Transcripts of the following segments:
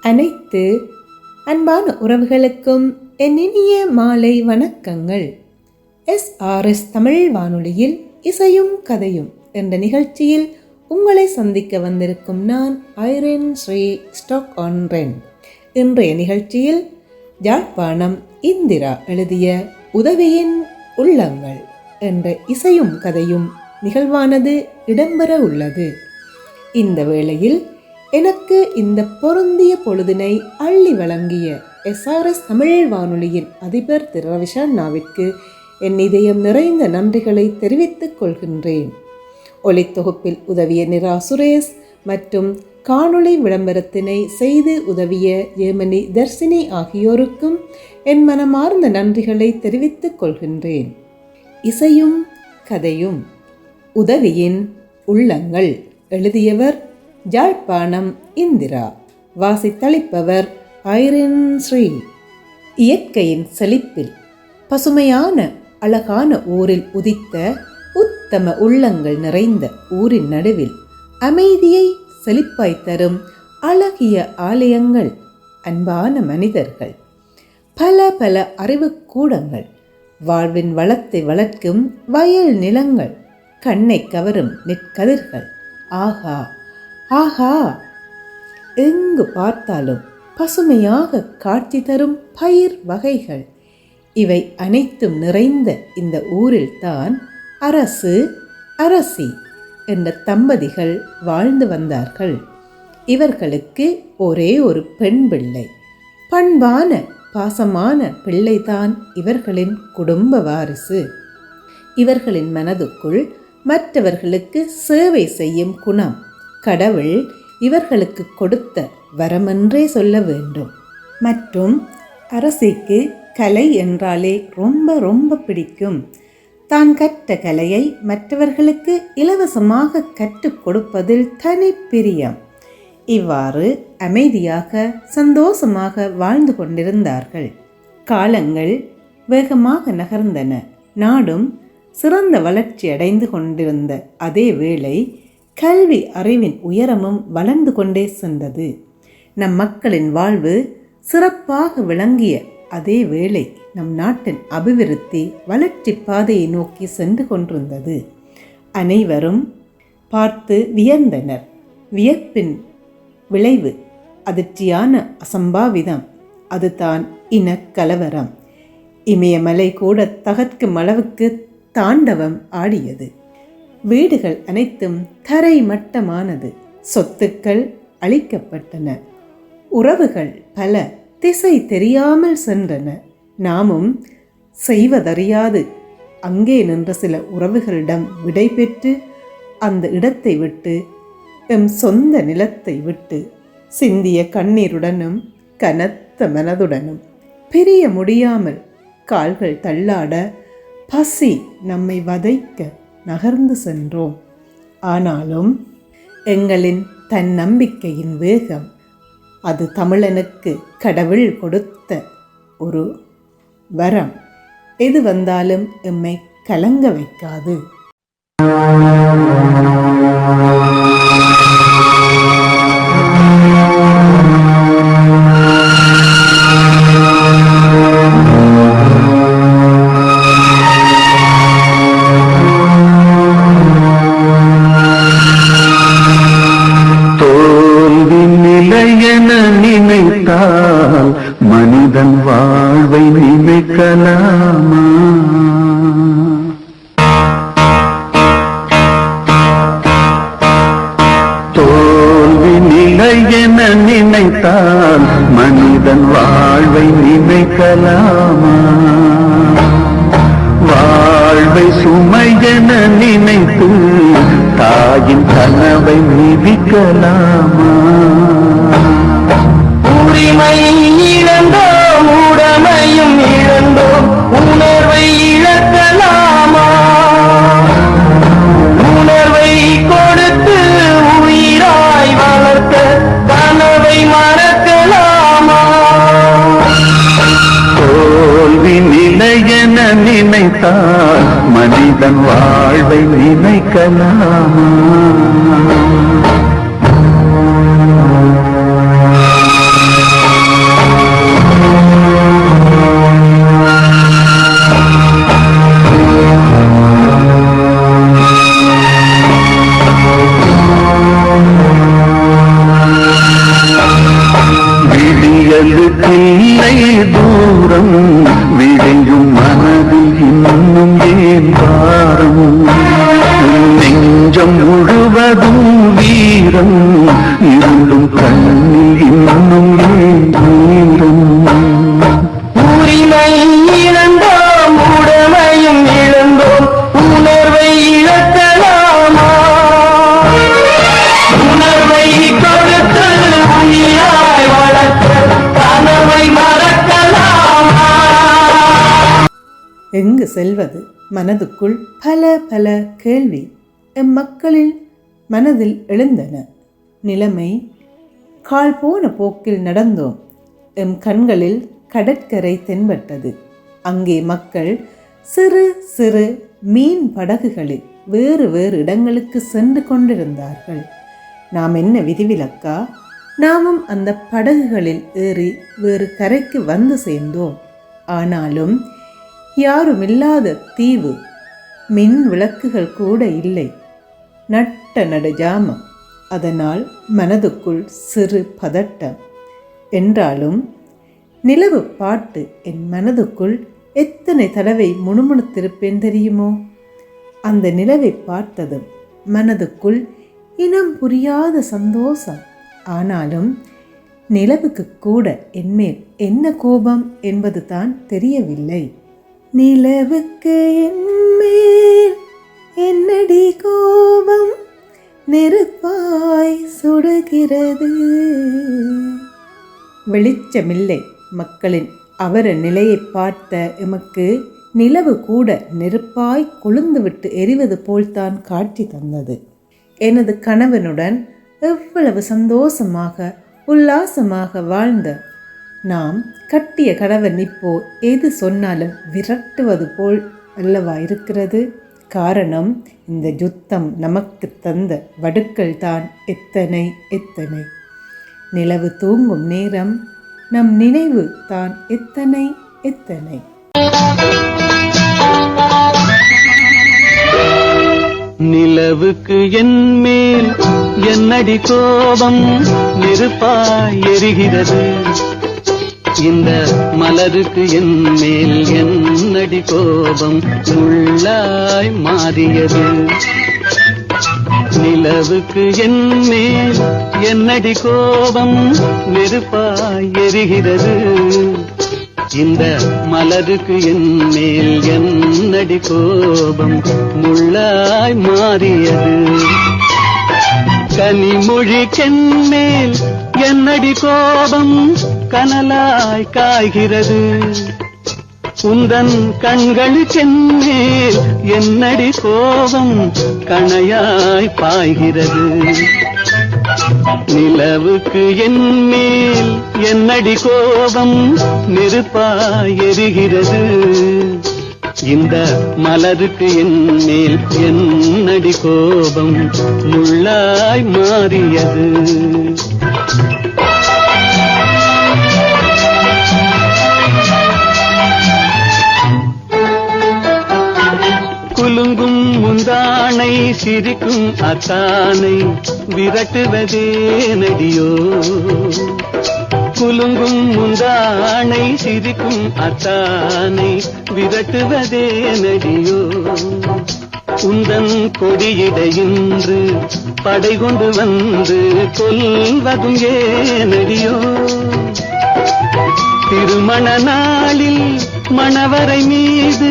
அனைத்து அன்பான உறவுகளுக்கும் என் இனிய மாலை வணக்கங்கள். எஸ்ஆர்எஸ் தமிழ் வானொலியில் இசையும் கதையும் என்ற நிகழ்ச்சியில் உங்களை சந்திக்க வந்திருக்கும் நான் ஐரன் ஸ்ரீ ஸ்டாக் ஆன்ரென் இன்றைய நிகழ்ச்சியில் யாழ்ப்பாணம் இந்திரா எழுதிய உதவியின் உள்ளங்கள் என்ற இசையும் கதையும் நிகழ்வானது இடம்பெற உள்ளது. இந்த வேளையில் எனக்கு இந்த பொருந்திய பொழுதினை அள்ளி வழங்கிய எஸ்ஆர்எஸ் தமிழ் வானொலியின் அதிபர் திரு ரவிஷாண்ணாவிற்கு என் இதயம் நிறைந்த நன்றிகளை தெரிவித்துக் கொள்கின்றேன். ஒலித்தொகுப்பில் உதவிய நிரா சுரேஷ் மற்றும் காணொளி விளம்பரத்தினை செய்து உதவிய ஏமனி தர்சினி ஆகியோருக்கும் என் மனமார்ந்த நன்றிகளை தெரிவித்துக் கொள்கின்றேன். இசையும் கதையும் உதவியின் உள்ளங்கள் எழுதியவர் ஜாழ்ப்பாணம் இந்திரா. வாசித்தளிப்பவர் ஐரின் ஸ்ரீ. இயற்கையின் செழிப்பில் பசுமையான அழகான ஊரில் உதித்த உத்தம உள்ளங்கள் நிறைந்த ஊரின் நடுவில் அமைதியை செழிப்பாய் தரும் அழகிய ஆலயங்கள் அன்பான மனிதர்கள். பல பல அறிவுக்கூடங்கள் வாழ்வின் வளத்தை வளர்க்கும் வயல் நிலங்கள் கண்ணை கவரும் நெற்கதிர்கள். ஆகா ஆஹா! எங்கு பார்த்தாலும் பசுமையாக காட்சி தரும் பயிர் வகைகள். இவை அனைத்தும் நிறைந்த இந்த ஊரில்தான் அரசு அரசி என்ற தம்பதிகள் வாழ்ந்து வந்தார்கள். இவர்களுக்கு ஒரே ஒரு பெண் பிள்ளை. பண்பான பாசமான பிள்ளைதான் இவர்களின் குடும்ப வாரிசு. இவர்களின் மனதுக்குள் மற்றவர்களுக்கு சேவை செய்யும் குணம் கடவுள் இவர்களுக்கு கொடுத்த வரமென்றே சொல்ல வேண்டும். மற்றும் அரசிக்கு கலை என்றாலே ரொம்ப ரொம்ப பிடிக்கும். தான் கற்ற கலையை மற்றவர்களுக்கு இலவசமாக கற்றுக் கொடுப்பதில் தனி பிரியம். இவ்வாறு அமைதியாக சந்தோஷமாக வாழ்ந்து கொண்டிருந்தார்கள். காலங்கள் வேகமாக நகர்ந்தன. நாடும் சிறந்த வளர்ச்சி அடைந்து கொண்டிருந்த அதே வேளை கல்வி அறிவின் உயரமும் வளர்ந்து கொண்டே சென்றது. நம் மக்களின் வாழ்வு சிறப்பாக விளங்கிய அதே வேளை நம் நாட்டின் அபிவிருத்தி வளர்ச்சி பாதையை நோக்கி சென்று கொண்டிருந்தது. அனைவரும் பார்த்து வியந்தனர். வியப்பின் விளைவு அதிர்ச்சியான அசம்பாவிதம் அதுதான் இனக்கலவரம் இமயமலை கூட தகர்க்கும் அளவுக்கு தாண்டவம் ஆடியது. வீடுகள் அனைத்தும் தரை மட்டமானது. சொத்துக்கள் அழிக்கப்பட்டன. உறவுகள் பல திசை தெரியாமல் சென்றன. நாமும் செய்வதறியாது. அங்கே நின்ற சில உறவுகளிடம் விடை பெற்று அந்த இடத்தை விட்டு எம் சொந்த நிலத்தை விட்டு சிந்திய கண்ணீருடனும் கனத்த மனதுடனும் பிரிய முடியாமல் கால்கள் தள்ளாட பசி நம்மை வதைக்க நகர்ந்து சென்றோம். ஆனாலும் எங்களின் தன்னம்பிக்கையின் வேகம் அது தமிழனுக்கு கடவுள் கொடுத்த ஒரு வரம். எது வந்தாலும் எம்மை கலங்க வைக்காது. நினைத்து தாயின் கனவை மிதிக்கலாமா? உரிமை இழந்தோம் உடமையும் இழந்தோம் உணர்வை இழக்கலாமா? உணர்வை கொடுத்து உயிராய் வளர்த்த கனவை மறக்கலாமா? தோல்வி நிலையென நினைத்தால் மனிதன் வாழ்வை நினைக்கலாமா. இன்னும் உரிமை இழந்தோம் உடமையும் இழந்தோம் உணர்வை இழக்கலாமா? உணர்வை கொடுத்து உயிராய் வளர்த்த கனவை மறக்கலாமா? எங்கு செல்வது மனதுக்குள் பல பல கேள்வி. எம் மக்களின் மனதில் எழுந்தன. நிலைமை கால் போன போக்கில் நடந்தோம். எம் கண்களில் கடற்கரை தென்பட்டது. அங்கே மக்கள் சிறு சிறு மீன் படகுகளில் வேறு வேறு இடங்களுக்கு சென்று கொண்டிருந்தார்கள். நாம் என்ன விதிவிலக்கா நாமும் அந்த படகுகளில் ஏறி வேறு கரைக்கு வந்து சேர்ந்தோம். ஆனாலும் யாருமில்லாத தீவு மின் விளக்குகள் கூட இல்லை. நட்ட நடு ஜாமம் அதனால் மனதுக்குள் சிறு பதட்டம். என்றாலும் நிலவு பாட்டு என் மனதுக்குள் எத்தனை தடவை முணுமுணுத்திருப்பேன் தெரியுமோ? அந்த நிலவை பார்த்ததும் மனதுக்குள் இனம் புரியாத சந்தோஷம். ஆனாலும் நிலவுக்கு கூட என்மேல் என்ன கோபம் என்பது தான் தெரியவில்லை. நிலவுக்கு என்மேல் என்னடி கோபம்? நெருப்பாய் சுடுகிறது. வெளிச்சமில்லை மக்களின் அவர நிலையை பார்த்த எமக்கு நிலவு கூட நெருப்பாய் கொழுந்துவிட்டு எரிவது போல்தான் காட்சி தந்தது. எனது கணவனுடன் எவ்வளவு சந்தோஷமாக உல்லாசமாக வாழ்ந்த நாம் கட்டிய கணவன் இப்போ எது சொன்னாலும் விரட்டுவது போல் அல்லவா இருக்கிறது? காரணம் இந்த யுத்தம் நமக்கு தந்த வடுக்கள் தான் எத்தனை எத்தனை. நிலவு தூங்கும் நேரம் நம் நினைவு தான் எத்தனை எத்தனை. நிலவுக்கு என் மேல் என்னடி கோபம் நெருப்பாய் எரிகிறது. இந்த மலருக்கு என் மேல் என்னடி கோபம்? முள்ளாய் மாறியது. நிலவுக்கு என் மேல் என்னடி கோபம்? நெருப்பாய் எரிகிறது. இந்த மலருக்கு என் மேல் என்னடி கோபம்? முள்ளாய் மாறியது. கனிமொழி கென்மேல் என்னடி கோபம்? கனலாய் காய்கிறது. உந்தன் கண்களுக்கென்னே என்னடி கோபம்? கணையாய் பாய்கிறது. நிலவுக்கு என் மேல் என்னடி கோபம்? நெருப்பாய் எரிகிறது. இந்த மலருக்கு என் மேல் என்னடி கோபம்? முள்ளாய் மாறியது. முந்தானை சிரிக்கும் அத்தானை விரட்டுவதே நடியோ. குலுங்கும் முந்தானை சிரிக்கும் அத்தானை விரட்டுவதே நடியோ. உந்தன் கொடியிடையின்று படை கொண்டு வந்து கொல்வதும் ஏனடியோ திருமண நாளில் மணவரை மீது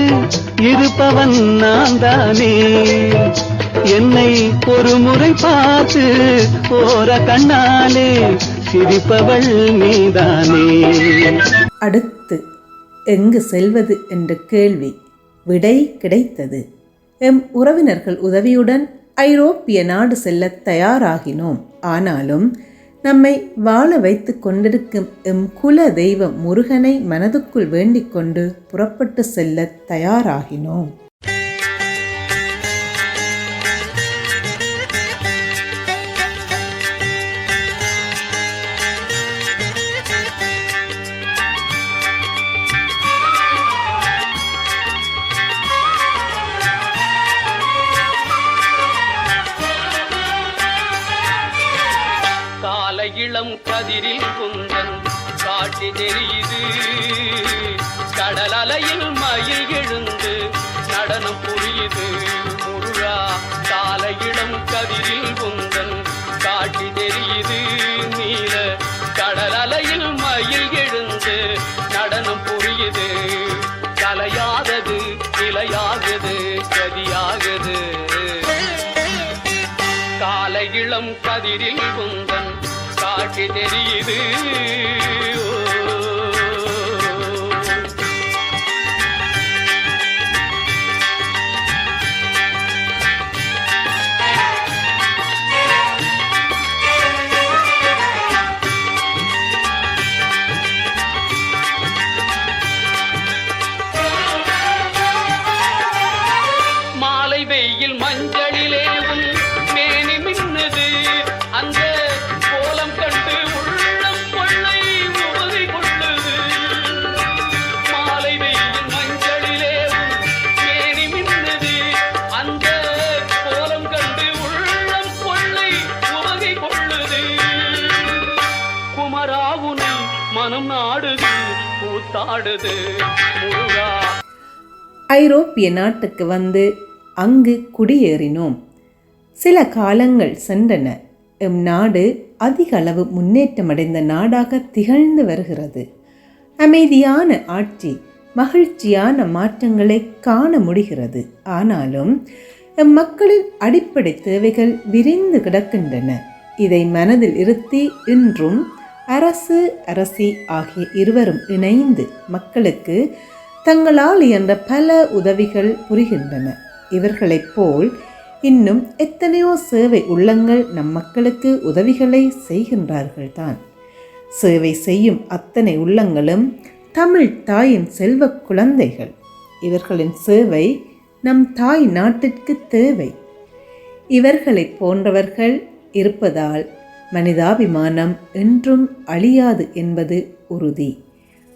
இருப்பவன் நான் தானே என்னை ஒரு முறை பார்த்து போற கண்ணாலே சிரிப்பவள் நீதானே. அடுத்து எங்கு செல்வது என்ற கேள்வி விடை கிடைத்தது. எம் உறவினர்கள் உதவியுடன் ஐரோப்பிய நாடு செல்ல தயாராகினோம். ஆனாலும் நம்மை வாழ வைத்து கொண்டிருக்கும் எம் குல தெய்வம் முருகனை மனதுக்குள் வேண்டிக் கொண்டு புறப்பட்டு செல்ல தயாராகினோம். இளம் குந்தன். காட்சி தெரியுது. கூத்தாடுது ஐரோப்பிய நாட்டுக்கு வந்து அங்கு குடியேறினோம். சில காலங்கள் சென்றன. எம் நாடு அதிக அளவு முன்னேற்றமடைந்த நாடாக திகழ்ந்து வருகிறது. அமைதியான ஆட்சி மகிழ்ச்சியான மாற்றங்களை காண முடிகிறது. ஆனாலும் எம் மக்களின் அடிப்படை தேவைகள் விரிந்து கிடக்கின்றன. இதை மனதில் இருத்தி இன்றும் அரசு அரசி ஆகிய இருவரும் இணைந்து மக்களுக்கு தங்களால் இயன்ற பல உதவிகள் புரிகின்றன. இவர்களைப் போல் இன்னும் எத்தனையோ சேவை உள்ளங்கள் நம் மக்களுக்கு உதவிகளை செய்கின்றார்கள் தான் சேவை செய்யும் அத்தனை உள்ளங்களும் தமிழ் தாயின் செல்வ குழந்தைகள். இவர்களின் சேவை நம் தாய் நாட்டிற்கு தேவை. இவர்களைப் போன்றவர்கள் இருப்பதால் மனிதாபிமானம் என்றும் அழியாது என்பது உறுதி.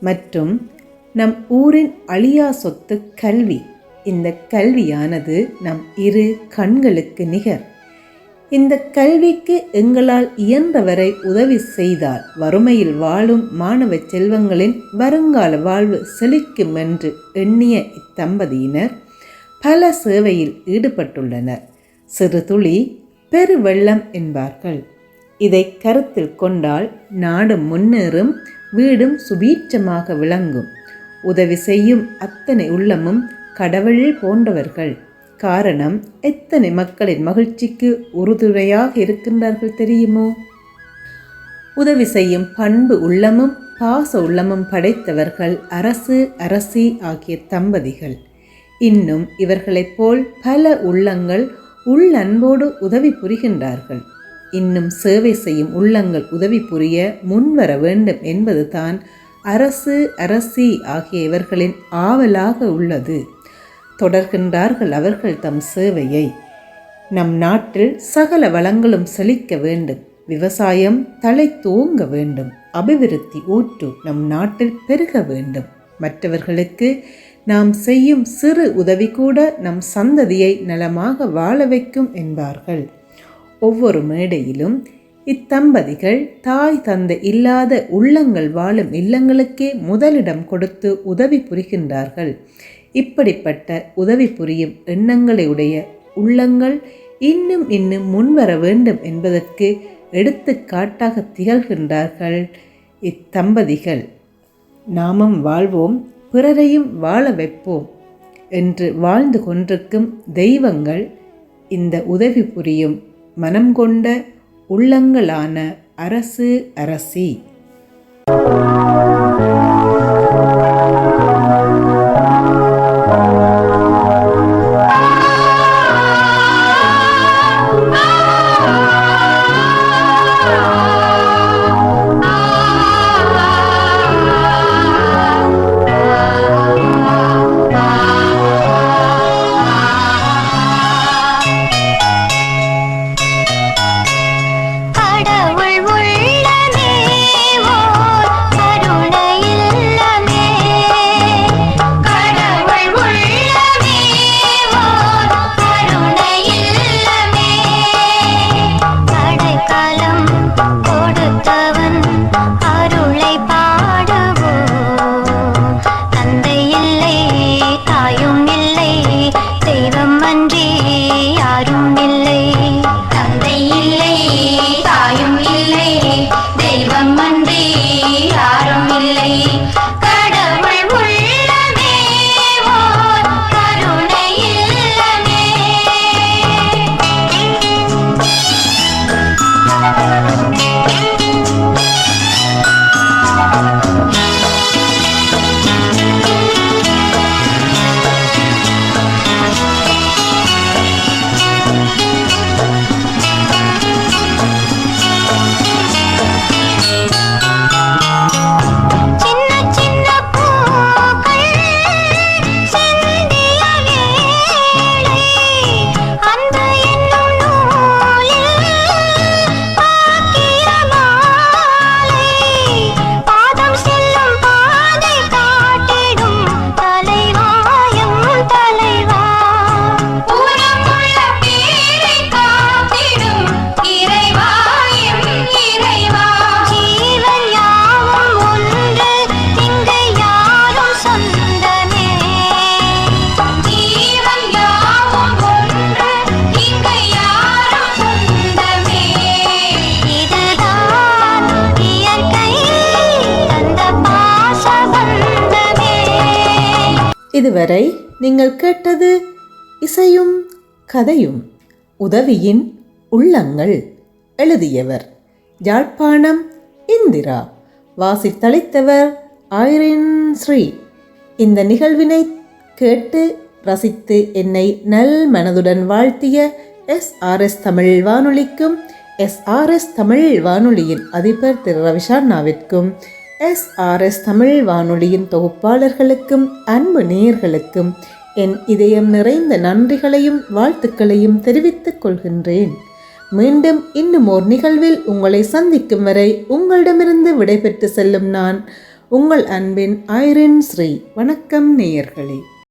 மற்றும் நம் ஊரின் அழியா சொத்து கல்வி. இந்த கல்வியானது நம் இரு கண்களுக்கு நிகர். இந்த கல்விக்கு எங்களால் இயன்றவரை உதவி செய்தால் வறுமையில் வாழும் மாணவ செல்வங்களின் வருங்கால வாழ்வு செழிக்கும் என்று எண்ணிய இத்தம்பதியினர் பல சேவையில் ஈடுபட்டுள்ளனர். சிறு துளி பெருவெள்ளம் என்பார்கள். இதை கருத்தில் கொண்டால் நாடு முன்னேறும் வீடும் சுபீட்சமாக விளங்கும். உதவி செய்யும் அத்தனை உள்ளமும் கடவுள் போன்றவர்கள். காரணம் எத்தனை மக்களின் மகிழ்ச்சிக்கு உறுதுணையாக இருக்கின்றார்கள் தெரியுமோ? உதவி செய்யும் பண்பு உள்ளமும் பாச உள்ளமும் படைத்தவர்கள் அரசு அரசி ஆகிய தம்பதிகள். இன்னும் இவர்களைப் போல் பல உள்ளங்கள் உள்ளன்போடு உதவி புரிகின்றார்கள். இன்னும் சேவை செய்யும் உள்ளங்கள் உதவி புரிய முன்வர வேண்டும் என்பதுதான் அரசு அரசி ஆகிய இவர்களின் ஆவலாக உள்ளது. தொடர்கின்றார்கள் அவர்கள் தம் சேவையை. நம் நாட்டில் சகல வளங்களும் செழிக்க வேண்டும். விவசாயம் தலை தூங்க வேண்டும். அபிவிருத்தி ஊற்று நம் நாட்டில் பெருக வேண்டும். மற்றவர்களுக்கு நாம் செய்யும் சிறு உதவி கூட நம் சந்ததியை நலமாக வாழ வைக்கும் என்பார்கள். ஒவ்வொரு மேடையிலும் இத்தம்பதிகள் தாய் தந்தை இல்லாத உள்ளங்கள் வாழும் இல்லங்களுக்கே முதலிடம் கொடுத்து உதவி புரிகின்றார்கள். இப்படிப்பட்ட உதவி புரியும் எண்ணங்களையுடைய உள்ளங்கள் இன்னும் இன்னும் முன்வர வேண்டும் என்பதற்கு எடுத்துக்காட்டாக திகழ்கின்றார்கள் இத்தம்பதிகள். நாமும் வாழ்வோம் பிறரையும் வாழ வைப்போம் என்று வாழ்ந்து கொண்டிருக்கும் தெய்வங்கள் இந்த உதவி புரியும் மனம் கொண்ட உள்ளங்களான அரசு அரசி. இதுவரை நீங்கள் கேட்டது இசையும் கதையும். உதவியின் உள்ளங்கள் எழுதியவர் யாழ்ப்பாணம் இந்திரா. வாசித்தளித்தவர் ஐரின் ஸ்ரீ. இந்த நிகழ்வினை கேட்டு ரசித்து என்னை நல் மனதுடன் வாழ்த்திய எஸ்ஆர்எஸ் தமிழ் வானொலிக்கும் எஸ்ஆர்எஸ் தமிழ் வானொலியின் அதிபர் திரு ரவிஷாண்ணாவிற்கும் எஸ்ஆர்எஸ் தமிழ் வானொலியின் தொகுப்பாளர்களுக்கும் அன்பு நேயர்களுக்கும் என் இதயம் நிறைந்த நன்றிகளையும் வாழ்த்துக்களையும் தெரிவித்துக் கொள்கின்றேன். மீண்டும் இன்னும் ஓர் நிகழ்வில் உங்களை சந்திக்கும் வரை உங்களிடமிருந்து விடைபெற்று செல்லும் நான் உங்கள் அன்பின் ஐரின் ஸ்ரீ. வணக்கம் நேயர்களே.